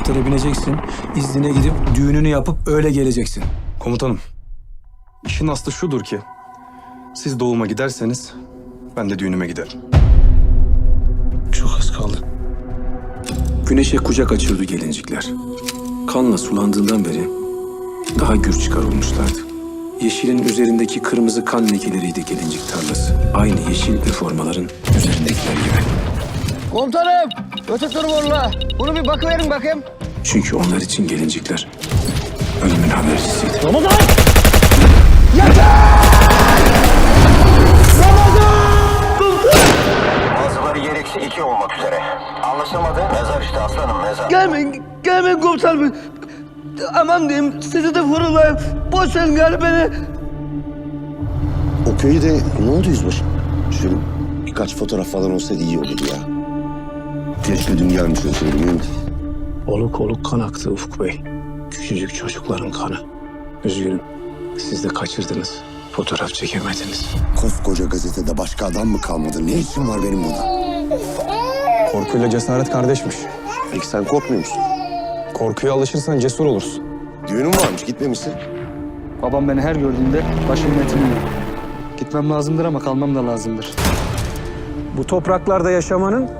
helikoptere bineceksin. İznine gidip düğününü yapıp öyle geleceksin. Komutanım, işin aslı şudur ki... ...siz doğuma giderseniz ben de düğünüme giderim. Çok az kaldı. Güneşe kucak açıyordu gelincikler. Kanla sulandığından beri daha gür çıkarılmışlardı. Yeşilin üzerindeki kırmızı kan lekeleriydi gelincik tarlası. Aynı yeşil üniformaların üzerindekiler gibi. Komutanım, öte dur valla. Bunu bir bakıverin bakayım. Çünkü onlar için gelincikler ölümün habercisiydi. Bazıları gereksiz iki olmak üzere. Anlaşılmadı. Mezar işte aslanım mezar. Gelmeyin, gelmeyin komutanım. Aman diyeyim, sizi de vururlar. Boş verin gari beni. O köyde ne oldu yüzbaşı? Şöyle birkaç fotoğraf falan olsaydı iyi olurdu ya. Keşke dün gelmiş olsaydım. Oluk oluk kan aktı Ufuk Bey. Küçücük çocukların kanı. Üzgünüm. Siz de kaçırdınız. Fotoğraf çekemediniz. Koskoca gazetede başka adam mı kalmadı? Ne işim var benim burada? Korkuyla cesaret kardeşmiş. Peki sen korkmuyor musun? Korkuya alışırsan cesur olursun. Düğünün varmış gitmemişsin. Babam beni her gördüğünde başımın etini yiyor. Gitmem lazımdır ama kalmam da lazımdır. Bu topraklarda yaşamanın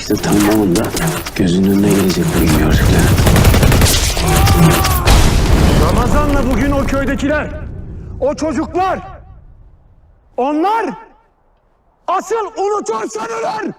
İşte tam o anda gözünün önüne gelecek bu gün gördüklerin. Ramazan'la bugün o köydekiler, o çocuklar, onlar asıl unutursan ölür.